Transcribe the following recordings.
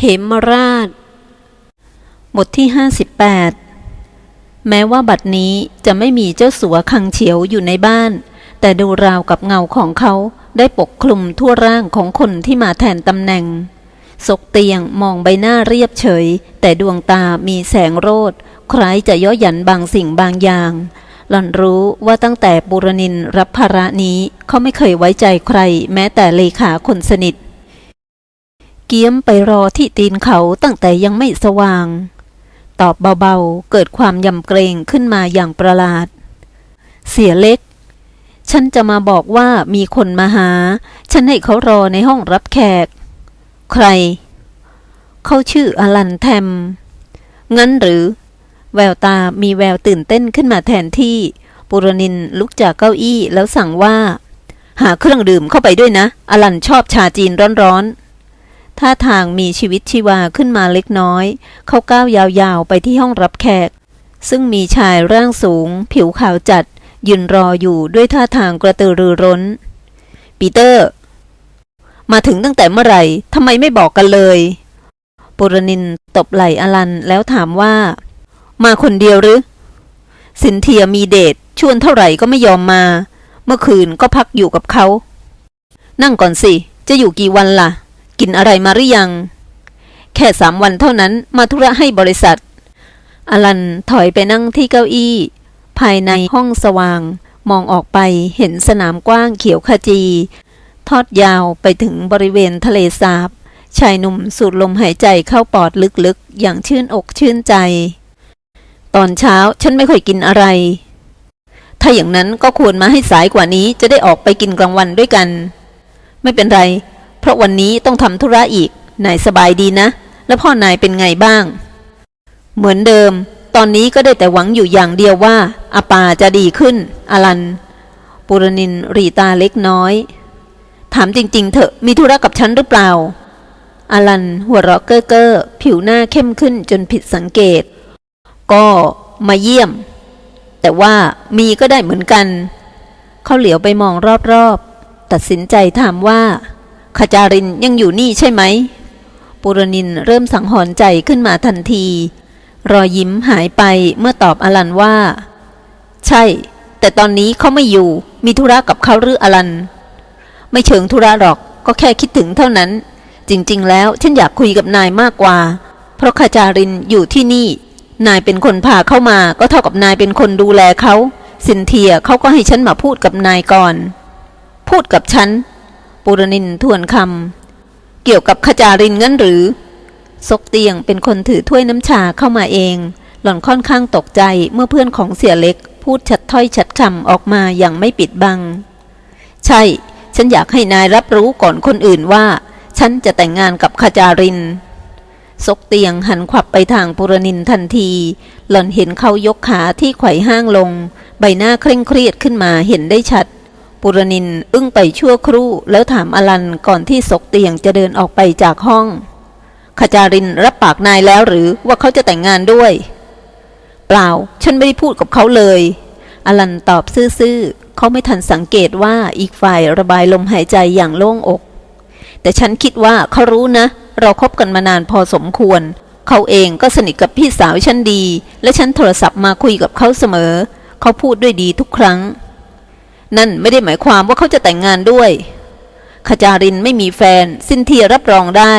เหมราช บทที่ 58 แม้ว่าบัดนี้จะไม่มีเจ้าสัวคังเฉียวอยู่ในบ้าน แต่ดูราวกับเงาของเขาได้ปกคลุมทั่วร่างของคนที่มาแทนตำแหน่งศกเตียงมองใบหน้าเรียบเฉย แต่ดวงตามีแสงโรดคล้ายจะย่อหยันบางสิ่งบางอย่าง หล่อนรู้ว่าตั้งแต่บุรนินรับภาระนี้เขาไม่เคยไว้ใจใคร แม้แต่เลขาคนสนิท เกี้ยมไปรอที่ตีนเขาตั้งแต่ยังไม่สว่าง ตอบเบาๆ เกิดความยำเกรงขึ้นมาอย่างประหลาด เสียเล็ก ฉันจะมาบอกว่ามีคนมาหา ฉันให้เขารอในห้องรับแขก ใคร เขาชื่ออลันแทม งั้นหรือ แววตามีแววตื่นเต้นขึ้นมาแทนที่ ปุรนินลุกจากเก้าอี้แล้วสั่งว่า หาเครื่องดื่มเข้าไปด้วยนะ อลันชอบชาจีนร้อนๆ ท่าทางมีชีวิตชีวาขึ้นมาเล็กน้อย เขาก้าวยาวๆไปที่ห้องรับแขก ซึ่งมีชายร่างสูง ผิวขาวจัด ยืนรออยู่ด้วยท่าทางกระตือรือร้น ปีเตอร์ มาถึงตั้งแต่เมื่อไหร่ทำไมไม่บอกกันเลยปุรนินตบไหล่อลันแล้วถามว่า มาคนเดียวหรือ สินเทียมีเดทชวนเท่าไหร่ก็ไม่ยอมมา เมื่อคืนก็พักอยู่กับเขา นั่งก่อนสิ จะอยู่กี่วันล่ะ กินอะไรมาหรือยัง แค่สามวันเท่านั้นมาธุระให้บริษัท อลันถอยไปนั่งที่เก้าอี้ ภายในห้องสว่าง มองออกไปเห็นสนามกว้างเขียวขจี ทอดยาวไปถึงบริเวณทะเลสาบ ชายหนุ่มสูดลมหายใจเข้าปอดลึกๆ อย่างชื่นอกชื่นใจ ตอนเช้าฉันไม่ค่อยกินอะไร ถ้าอย่างนั้นก็ควรมาให้สายกว่านี้จะได้ออกไปกินกลางวันด้วยกัน ไม่เป็นไร ราะวันนี้ต้องทำธุระอีก นายสบายดีนะ แล้วพ่อนายเป็นไงบ้าง เหมือนเดิม ตอนนี้ก็ได้แต่หวังอยู่อย่างเดียวว่าอาปาจะดีขึ้น อลัน ปุรนินรีตาเล็กน้อย ถามจริง ๆ เถอะมีธุระกับฉันหรือเปล่า อลัน หัวเราะเก้อเก้อผิวหน้าเข้มขึ้นจนผิดสังเกต ก็มาเยี่ยม แต่ว่ามีก็ได้เหมือนกัน เขาเหลียวไปมองรอบๆ ตัดสินใจถามว่า ขจารินยังอยู่นี่ใช่ไหมปุรนินเริ่มสังหรณ์ใจขึ้นมาทันที รอยยิ้มหายไปเมื่อตอบอลันว่า ใช่ แต่ตอนนี้เขาไม่อยู่ มีธุระกับเขาหรืออลัน ไม่เชิงธุระหรอกก็แค่คิดถึงเท่านั้น จริง ๆ แล้วฉันอยากคุยกับนายมากกว่า เพราะขจารินอยู่ที่นี่ นายเป็นคนพาเข้ามาก็เท่ากับนายเป็นคนดูแลเขาสินเทียเขาก็ให้ฉันมาพูดกับนายก่อน พูดกับฉัน ปุรนินทวนคำเกี่ยวกับขจารินงั้นหรือ ซกเตียงเป็นคนถือถ้วยน้ำชาเข้ามาเอง หล่อนค่อนข้างตกใจเมื่อเพื่อนของเสียเล็ก พูดชัดถ้อยชัดคำออกมาอย่างไม่ปิดบัง ใช่ ฉันอยากให้นายรับรู้ก่อนคนอื่นว่า ฉันจะแต่งงานกับขจารินซกเตียงหันขวับไปทางปุรนินทันที หล่อนเห็นเขายกขาที่ไขว่ห้างลง ใบหน้าเคร่งเครียดขึ้นมาเห็นได้ชัด ปุรนินอึ้งไปชั่วครู่ แล้วถามอลันก่อนที่ศกเตียงจะเดินออกไปจากห้องขจารินรับปากนายแล้วหรือว่าเขาจะแต่งงานด้วย เปล่า ฉันไม่ได้พูดกับเขาเลย อลันตอบซื่อๆเขาไม่ทันสังเกตว่าอีกฝ่ายระบายลมหายใจอย่างโล่งอก แต่ฉันคิดว่าเขารู้นะ เราคบกันมานานพอสมควร เขาเองก็สนิทกับพี่สาวฉันดี และฉันโทรศัพท์มาคุยกับเขาเสมอ เขาพูดด้วยดีทุกครั้ง นั่นไม่ได้หมายความว่าเขาจะแต่งงานด้วย ขจารินไม่มีแฟน สินเทียรับรองได้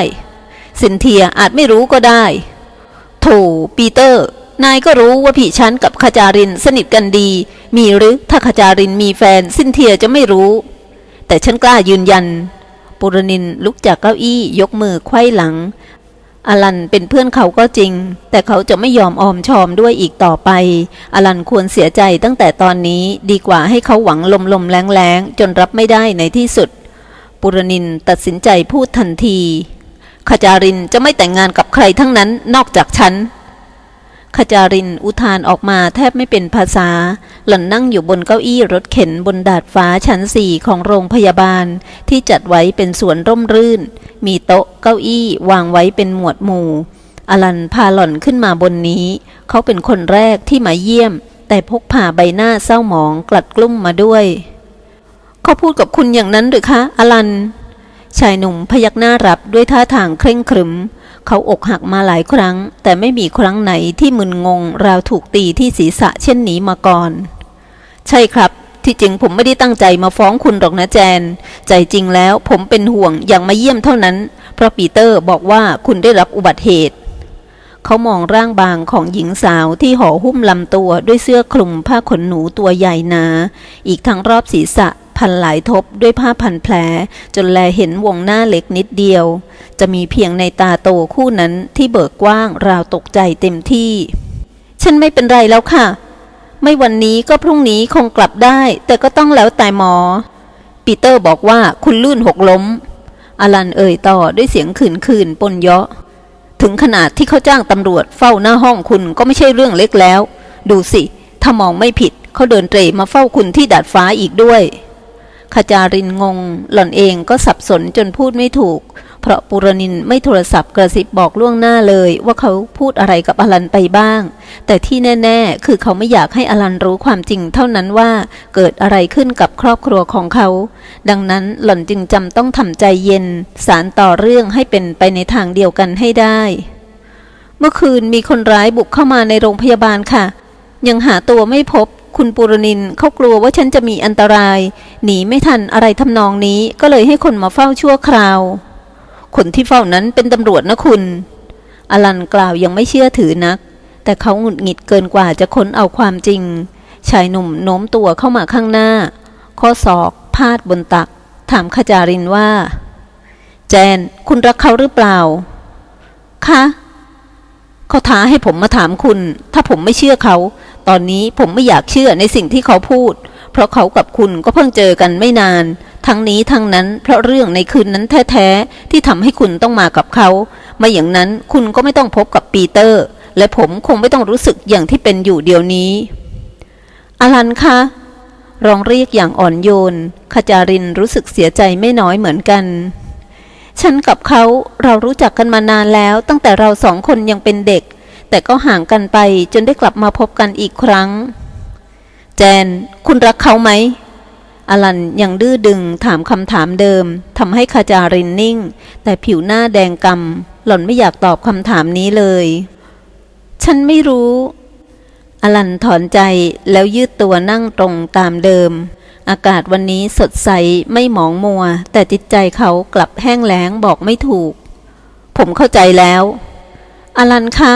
สินเทียอาจไม่รู้ก็ได้ โถปีเตอร์ นายก็รู้ว่าพี่ฉันกับขจารินสนิทกันดี มีหรือถ้าขจารินมีแฟน สินเทียจะไม่รู้ แต่ฉันกล้ายืนยันปุรนินลุกจากเก้าอี้ยกมือไขว้หลัง อลันเป็นเพื่อนเขาก็จริง แต่เขาจะไม่ยอมออมชอมด้วยอีกต่อไป อลันควรเสียใจตั้งแต่ตอนนี้ดีกว่าให้เขาหวังลมลมแรงแรงจนรับไม่ได้ในที่สุด ปุรนินตัดสินใจพูดทันทีขจารินจะไม่แต่งงานกับใครทั้งนั้นนอกจากฉัน ขจารินอุทานออกมาแทบไม่เป็นภาษา หล่อนนั่งอยู่บนเก้าอี้รถเข็นบนดาดฟ้าชั้นสี่ของโรงพยาบาล ที่จัดไว้เป็นสวนร่มรื่น มีโต๊ะเก้าอี้วางไว้เป็นหมวดหมู่ อลันพาหล่อนขึ้นมาบนนี้ เขาเป็นคนแรกที่มาเยี่ยม แต่พกผ่าใบหน้าเศร้าหมองกลัดกลุ้มมาด้วย เขาพูดกับคุณอย่างนั้นหรือคะ อลัน ชายหนุ่มพยักหน้ารับด้วยท่าทางเคร่งครึม เขาอกหักมาหลายครั้ง แต่ไม่มีครั้งไหนที่มึนงง ราวถูกตีที่ศีรษะเช่นนี้มาก่อน ใช่ครับ ที่จริงผมไม่ได้ตั้งใจมาฟ้องคุณหรอกนะแจน ใจจริงแล้วผมเป็นห่วงอย่างมาเยี่ยมเท่านั้น เพราะปีเตอร์บอกว่าคุณได้รับอุบัติเหตุ เขามองร่างบางของหญิงสาวที่ห่อหุ้มลำตัวด้วยเสื้อคลุมผ้าขนหนูตัวใหญ่หนา อีกทั้งรอบศีรษะ พันหลายทบด้วยผ้าพันแผล จนแลเห็นวงหน้าเล็กนิดเดียว จะมีเพียงในตาโตคู่นั้นที่เบิกกว้างราวตกใจเต็มที่ ฉันไม่เป็นไรแล้วค่ะ ไม่วันนี้ก็พรุ่งนี้คงกลับได้ แต่ก็ต้องแล้วแต่หมอ ปีเตอร์บอกว่าคุณลื่นหกล้ม อลันเอ่ยต่อด้วยเสียงขืนขืนๆปนเยาะ ถึงขนาดที่เขาจ้างตำรวจเฝ้าหน้าห้องคุณก็ไม่ใช่เรื่องเล็กแล้ว ดูสิ ถ้ามองไม่ผิดเขาเดินเตรมาเฝ้าคุณที่ดาดฟ้าอีกด้วย ขจารินงง หล่อนเองก็สับสนจนพูดไม่ถูก เพราะปุรนินไม่โทรศัพท์กระซิบบอกล่วงหน้าเลยว่าเขาพูดอะไรกับอลันไปบ้าง แต่ที่แน่ ๆ คือเขาไม่อยากให้อลันรู้ความจริงเท่านั้นว่าเกิดอะไรขึ้นกับครอบครัวของเขา ดังนั้นหล่อนจึงจำต้องทำใจเย็น สารต่อเรื่องให้เป็นไปในทางเดียวกันให้ได้ เมื่อคืนมีคนร้ายบุกเข้ามาในโรงพยาบาลค่ะ ยังหาตัวไม่พบคุณปุรนินเขากลัวว่าฉันจะมีอันตราย หนีไม่ทันอะไรทำนองนี้ก็เลยให้คนมาเฝ้าชั่วคราว คนที่เฝ้านั้นเป็นตำรวจนะคุณ อลันกล่าวยังไม่เชื่อถือนัก แต่เขาหงุดหงิดเกินกว่าจะค้นเอาความจริง ชายหนุ่มโน้มตัวเข้ามาข้างหน้า ข้อศอก พาดบนตัก ถามขจารินว่า แจน คุณรักเขาหรือเปล่า คะเขาท้าให้ผมมาถามคุณ ถ้าผมไม่เชื่อเขา ตอนนี้ผมไม่อยากเชื่อในสิ่งที่เขาพูด เพราะเขากับคุณก็เพิ่งเจอกันไม่นาน ทั้งนี้ทั้งนั้นเพราะเรื่องในคืนนั้นแท้ๆที่ทำให้คุณต้องมากับเขาไม่อย่างนั้นคุณก็ไม่ต้องพบกับปีเตอร์ และผมคงไม่ต้องรู้สึกอย่างที่เป็นอยู่เดี๋ยวนี้อลันคะร้องเรียกอย่างอ่อนโยนขจารินรู้สึกเสียใจไม่น้อยเหมือนกัน ฉันกับเขาเรารู้จักกันมานานแล้ว ตั้งแต่เราสองคนยังเป็นเด็ก แต่ก็ห่างกันไปจนได้กลับมาพบกันอีกครั้ง จน คุณรักเขาไหม อลันยังดื้อดึงถามคำถามเดิมทำให้ขจารินนิ่ง แต่ผิวหน้าแดงกำหล่อนไม่อยากตอบคำถามนี้เลย ฉันไม่รู้ อลันถอนใจแล้วยืดตัวนั่งตรงตามเดิม อากาศวันนี้สดใสไม่หมองมัว แต่จิตใจเขากลับแห้งแล้งบอกไม่ถูก ผมเข้าใจแล้ว อลันคะ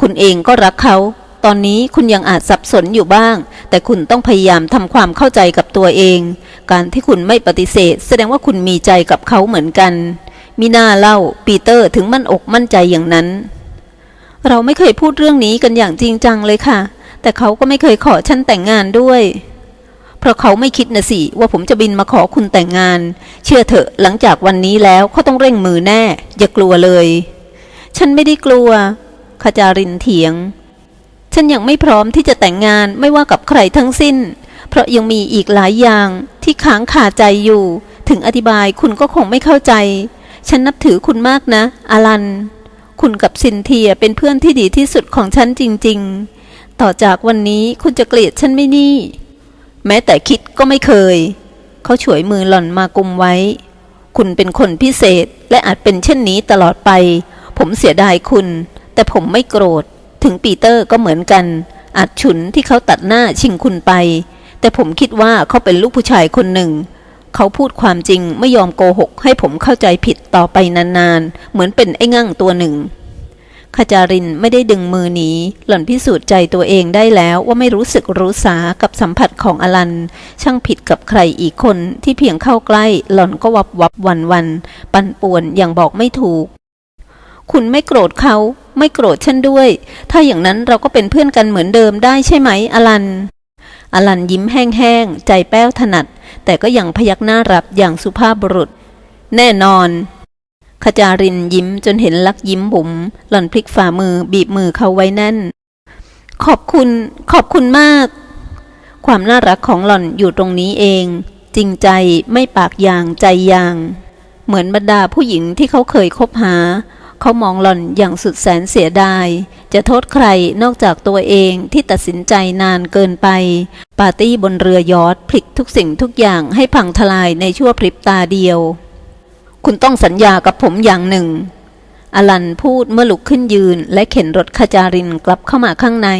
คุณเองก็รักเขา ตอนนี้คุณยังอาจสับสนอยู่บ้าง แต่คุณต้องพยายามทำความเข้าใจกับตัวเอง การที่คุณไม่ปฏิเสธ แสดงว่าคุณมีใจกับเขาเหมือนกันมีหน้าเล่า ปีเตอร์ถึงมั่นอกมั่นใจอย่างนั้น เราไม่เคยพูดเรื่องนี้กันอย่างจริงจังเลยค่ะ แต่เขาก็ไม่เคยขอฉันแต่งงานด้วย เพราะเขาไม่คิดนะสิ ว่าผมจะบินมาขอคุณแต่งงาน เชื่อเถอะหลังจากวันนี้แล้วเขาต้องเร่งมือแน่ อย่ากลัวเลย ฉันไม่ได้กลัวขจารินเถียง ฉันยังไม่พร้อมที่จะแต่งงานไม่ว่ากับใครทั้งสิ้น เพราะยังมีอีกหลายอย่างที่ค้างคาใจอยู่ ถึงอธิบายคุณก็คงไม่เข้าใจ ฉันนับถือคุณมากนะอลัน คุณกับซินเทียเป็นเพื่อนที่ดีที่สุดของฉันจริง ๆ ต่อจากวันนี้คุณจะเกลียดฉันไม่นี่ แม้แต่คิดก็ไม่เคย เขาฉวยมือหล่อนมากุมไว้ คุณเป็นคนพิเศษและอาจเป็นเช่นนี้ตลอดไป ผมเสียดายคุณ แต่ผมไม่โกรธ ถึงปีเตอร์ก็เหมือนกัน อาจฉุนที่เขาตัดหน้าชิงคุณไป แต่ผมคิดว่าเขาเป็นลูกผู้ชายคนหนึ่ง เขาพูดความจริงไม่ยอมโกหก ให้ผมเข้าใจผิดต่อไปนานๆ เหมือนเป็นไอ้งั่งตัวหนึ่งขจารินไม่ได้ดึงมือหนีหล่อนพิสูจน์ใจตัวเองได้แล้วว่าไม่รู้สึกรู้สากับสัมผัสของอลัน ช่างผิดกับใครอีกคนที่เพียงเข้าใกล้ หล่อนก็วับวับวันวัน ปั่นป่วนอย่างบอกไม่ถูก คุณไม่โกรธเขา ไม่โกรธฉันด้วย ถ้าอย่างนั้นเราก็เป็นเพื่อนกันเหมือนเดิมได้ใช่ไหมอลัน อลันยิ้มแห้งๆ ใจแป้วถนัด แต่ก็ยังพยักหน้ารับอย่างสุภาพบุรุษ แน่นอนขจารินยิ้มจนเห็นลักยิ้มบุ๋มหล่อนพลิกฝ่ามือบีบมือเขาไว้แน่น ขอบคุณขอบคุณมาก ความน่ารักของหล่อนอยู่ตรงนี้เอง จริงใจไม่ปากอย่างใจอย่าง เหมือนบรรดาผู้หญิงที่เขาเคยคบหา เขามองหล่อนอย่างสุดแสนเสียดาย จะโทษใครนอกจากตัวเองที่ตัดสินใจนานเกินไป ปาร์ตี้บนเรือยอทพลิกทุกสิ่งทุกอย่างให้พังทลายในชั่วพริบตาเดียว คุณต้องสัญญากับผมอย่างหนึ่ง อลันพูดเมื่อลุกขึ้นยืน และเข็นรถขจารินกลับเข้ามาข้างใน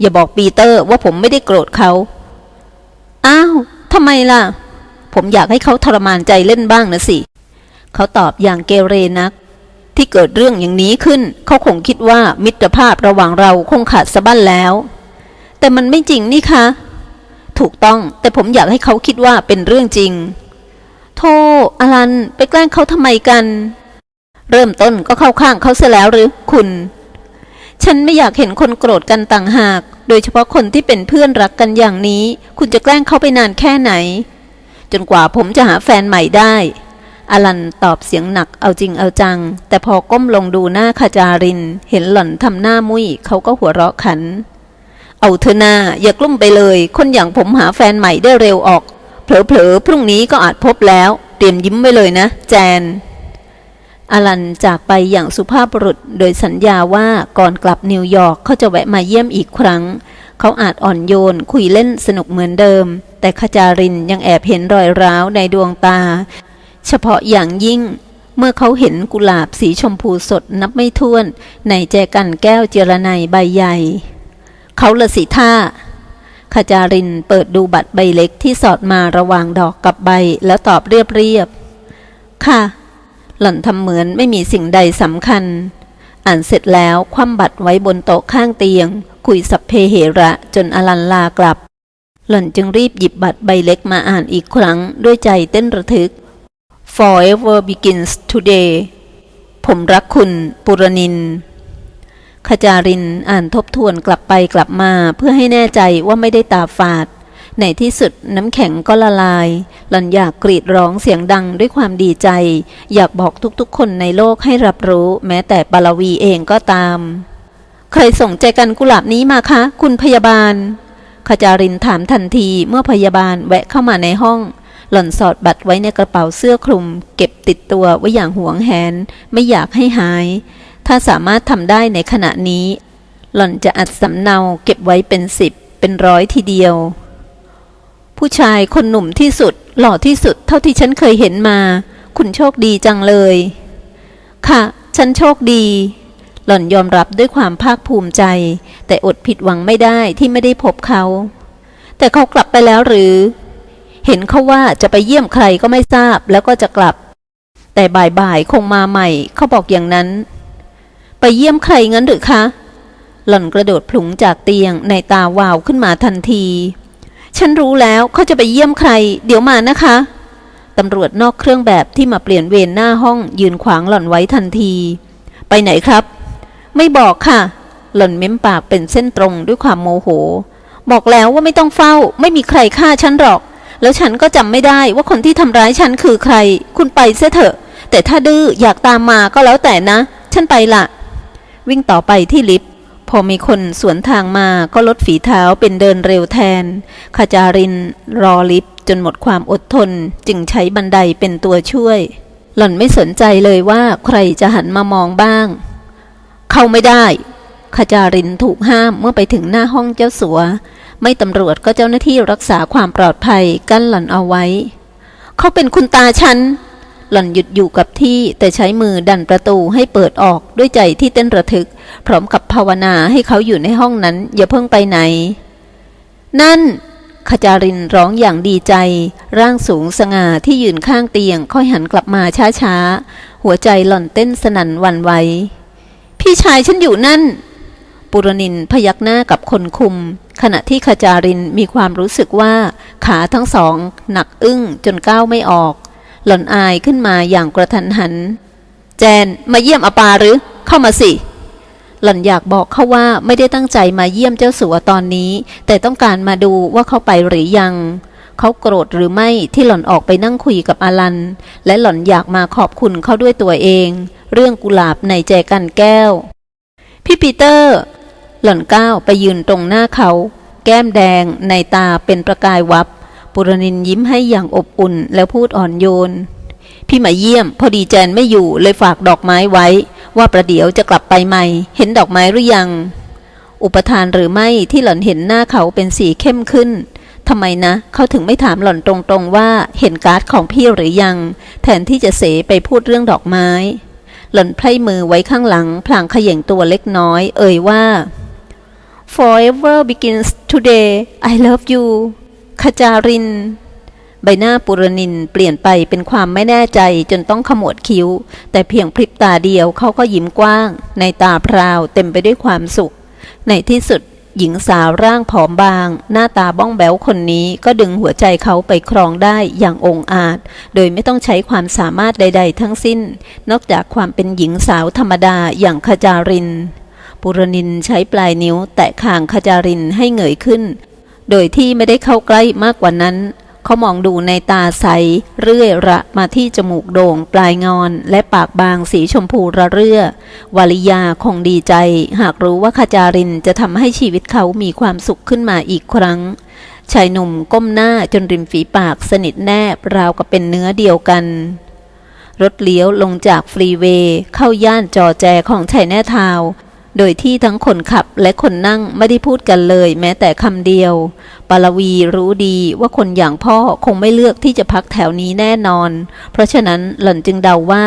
อย่าบอกปีเตอร์ว่าผมไม่ได้โกรธเขา อ้าวทำไมล่ะ ผมอยากให้เขาทรมานใจเล่นบ้างนะสิ เขาตอบอย่างเกเรนัก ที่เกิดเรื่องอย่างนี้ขึ้น เขาคงคิดว่ามิตรภาพระหว่างเราคงขาดสะบั้นแล้ว แต่มันไม่จริงนี่คะ ถูกต้องแต่ผมอยากให้เขาคิดว่าเป็นเรื่องจริงโธ่อลันไปแกล้งเขาทำไมกัน เริ่มต้นก็เข้าข้างเขาเสียแล้วหรือคุณ ฉันไม่อยากเห็นคนโกรธกันต่างหาก โดยเฉพาะคนที่เป็นเพื่อนรักกันอย่างนี้ คุณจะแกล้งเขาไปนานแค่ไหน จนกว่าผมจะหาแฟนใหม่ได้ อลันตอบเสียงหนักเอาจริงเอาจัง แต่พอก้มลงดูหน้าขจาริน เห็นหล่อนทำหน้ามุ้ยเขาก็หัวเราะขัน เอาเถอะนาอย่ากลุ้มไปเลย คนอย่างผมหาแฟนใหม่ได้เร็วออก เผลอๆพรุ่งนี้ก็อาจพบแล้ว เตรียมยิ้มไว้เลยนะ แจน อลันจากไปอย่างสุภาพบุรุษโดยสัญญาว่าก่อนกลับนิวยอร์กเขาจะแวะมาเยี่ยมอีกครั้ง เขาอาจอ่อนโยนคุยเล่นสนุกเหมือนเดิม แต่ขจารินยังแอบเห็นรอยร้าวในดวงตา เฉพาะอย่างยิ่ง เมื่อเขาเห็นกุหลาบสีชมพูสดนับไม่ถ้วน ในแจกันแก้วเจรไนใบใหญ่ เขาละสิท่าขจารินเปิดดูบัตรใบเล็กที่สอดมาระหว่างดอกกับใบแล้วตอบเรียบๆ ค่ะ หล่อนทำเหมือนไม่มีสิ่งใดสำคัญ อ่านเสร็จแล้วคว่ำบัตรไว้บนโต๊ะข้างเตียง คุยสัพเพเหระจนอลันลากลับ หล่อนจึงรีบหยิบบัตรใบเล็กมาอ่านอีกครั้งด้วยใจเต้นระทึก Forever begins today ผมรักคุณ ปุรนิน ขจารินอ่านทบทวนกลับไปกลับมาเพื่อให้แน่ใจว่าไม่ได้ตาฝาด ในที่สุดน้ำแข็งก็ละลาย หล่อนอยากกรีดร้องเสียงดังด้วยความดีใจ อยากบอกทุกๆ คนในโลกให้รับรู้ แม้แต่ปาลวีเองก็ตาม ใครส่งใจกันกุหลาบนี้มาคะ คุณพยาบาล ขจารินถามทันทีเมื่อพยาบาลแวะเข้ามาในห้อง หล่อนสอดบัตรไว้ในกระเป๋าเสื้อคลุม เก็บติดตัวไว้อย่างหวงแหน ไม่อยากให้หาย ถ้าสามารถทำได้ในขณะนี้ หล่อนจะอัดสำเนาเก็บไว้เป็นสิบเป็นร้อยทีเดียว ผู้ชายคนหนุ่มที่สุด หล่อที่สุดเท่าที่ฉันเคยเห็นมา คุณโชคดีจังเลย ค่ะ ฉันโชคดีหล่อนยอมรับด้วยความภาคภูมิใจ แต่อดผิดหวังไม่ได้ที่ไม่ได้พบเขา แต่เขากลับไปแล้วหรือ เห็นเขาว่าจะไปเยี่ยมใครก็ไม่ทราบแล้วก็จะกลับ แต่บ่ายๆคงมาใหม่เขาบอกอย่างนั้น ไปเยี่ยมใครงั้นหรือคะ หล่อนกระโดดพลุงจากเตียงในตาวาวขึ้นมาทันที ฉันรู้แล้วเขาจะไปเยี่ยมใคร เดี๋ยวมานะคะตำรวจนอกเครื่องแบบที่มาเปลี่ยนเวรหน้าห้องยืนขวางหล่อนไว้ทันที ไปไหนครับ ไม่บอกค่ะ หล่อนเม้มปากเป็นเส้นตรงด้วยความโมโห บอกแล้วว่าไม่ต้องเฝ้า ไม่มีใครฆ่าฉันหรอก แล้วฉันก็จำไม่ได้ว่าคนที่ทำร้ายฉันคือใคร คุณไปเสียเถอะ แต่ถ้าดื้ออยากตามมาก็แล้วแต่นะ ฉันไปละวิ่งต่อไปที่ลิฟต์พอมีคนสวนทางมาก็ลดฝีเท้าเป็นเดินเร็วแทนขจารินรอลิฟต์จนหมดความอดทนจึงใช้บันไดเป็นตัวช่วย หล่อนไม่สนใจเลยว่าใครจะหันมามองบ้าง เข้าไม่ได้ขจารินถูกห้ามเมื่อไปถึงหน้าห้องเจ้าสัว ไม่ตำรวจก็เจ้าหน้าที่รักษาความปลอดภัยกั้นหล่อนเอาไว้ เขาเป็นคุณตาฉัน หล่อนหยุดอยู่กับที่แต่ใช้มือดันประตูให้เปิดออกด้วยใจที่เต้นระทึก พร้อมกับภาวนาให้เขาอยู่ในห้องนั้น อย่าเพิ่งไปไหน นั่นขจารินร้องอย่างดีใจ ร่างสูงสง่าที่ยืนข้างเตียง ค่อยหันกลับมาช้าๆ หัวใจหล่อนเต้นสนั่นวันไหวพี่ชายฉันอยู่นั่น ปุรนินพยักหน้ากับคนคุม ขณะที่ขจารินมีความรู้สึกว่า ขาทั้งสอง หนักอึ้งจนก้าวไม่ออก หล่อนอายขึ้นมาอย่างกระทันหัน แจนมาเยี่ยมอาปาหรือ เข้ามาสิหล่อนอยากบอกเขาว่าไม่ได้ตั้งใจมาเยี่ยมเจ้าสัวตอนนี้ แต่ต้องการมาดูว่าเขาไปหรือยัง เขาโกรธหรือไม่ที่หล่อนออกไปนั่งคุยกับอาลัน และหล่อนอยากมาขอบคุณเขาด้วยตัวเอง เรื่องกุหลาบในแจกันแก้ว พี่ปีเตอร์ หล่อนก้าวไปยืนตรงหน้าเขา แก้มแดงในตาเป็นประกายวับ ปุรนินยิ้มให้อย่างอบอุ่นแล้วพูดอ่อนโยน พี่มาเยี่ยม พอดีแจนไม่อยู่เลยฝากดอกไม้ไว้ ว่าประเดี๋ยวจะกลับไปใหม่ เห็นดอกไม้หรือยัง อุปทานหรือไม่ที่หล่อนเห็นหน้าเขาเป็นสีเข้มขึ้นทำไมนะ เขาถึงไม่ถามหล่อนตรงๆว่าเห็นการ์ดของพี่หรือยัง แทนที่จะเสไปพูดเรื่องดอกไม้ หล่อนไพร่มือไว้ข้างหลัง พลางเขย่งตัวเล็กน้อย เอ่ยว่า forever begins today I love you ขจาริน ใบหน้าปุรนินเปลี่ยนไปเป็นความไม่แน่ใจจนต้องขมวดคิ้ว แต่เพียงพริบตาเดียวเขาก็ยิ้มกว้าง ในตาพราวเต็มไปด้วยความสุข ในที่สุดหญิงสาวร่างผอมบาง หน้าตาบ้องแบวคนนี้ก็ดึงหัวใจเขาไปครองได้อย่างองอาจ โดยไม่ต้องใช้ความสามารถใด ๆ ทั้งสิ้น นอกจากความเป็นหญิงสาวธรรมดาอย่างขจาริน ปุรนินใช้ปลายนิ้ว แตะคางขจารินให้เหงยขึ้น โดยที่ไม่ได้เข้าใกล้มากกว่านั้น เขามองดูในตาใส เรื่อยระมาที่จมูกโด่งปลายงอน และปากบางสีชมพูระเรื่อ วาลิยาคงดีใจ หากรู้ว่าขจารินจะทำให้ชีวิตเขามีความสุขขึ้นมาอีกครั้งชายหนุ่มก้มหน้าจนริมฝีปากสนิทแนบราวกับเป็นเนื้อเดียวกัน รถเลี้ยวลงจากฟรีเวย์เข้าย่านจอแจของชัยแน่ทาว โดยที่ทั้งคนขับและคนนั่งไม่ได้พูดกันเลย แม้แต่คำเดียว ปาลวีรู้ดีว่าคนอย่างพ่อคงไม่เลือกที่จะพักแถวนี้แน่นอน เพราะฉะนั้นหล่อนจึงเดาว่า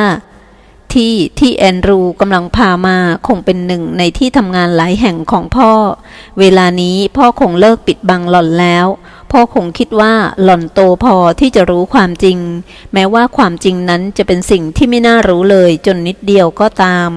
ที่ที่แอนดรูกำลังพามาคงเป็นหนึ่งในที่ทำงานหลายแห่งของพ่อ เวลานี้พ่อคงเลิกปิดบังหล่อนแล้วพ่อคงคิดว่าหล่อนโตพอที่จะรู้ความจริง แม้ว่าความจริงนั้นจะเป็นสิ่งที่ไม่น่ารู้เลยจนนิดเดียวก็ตาม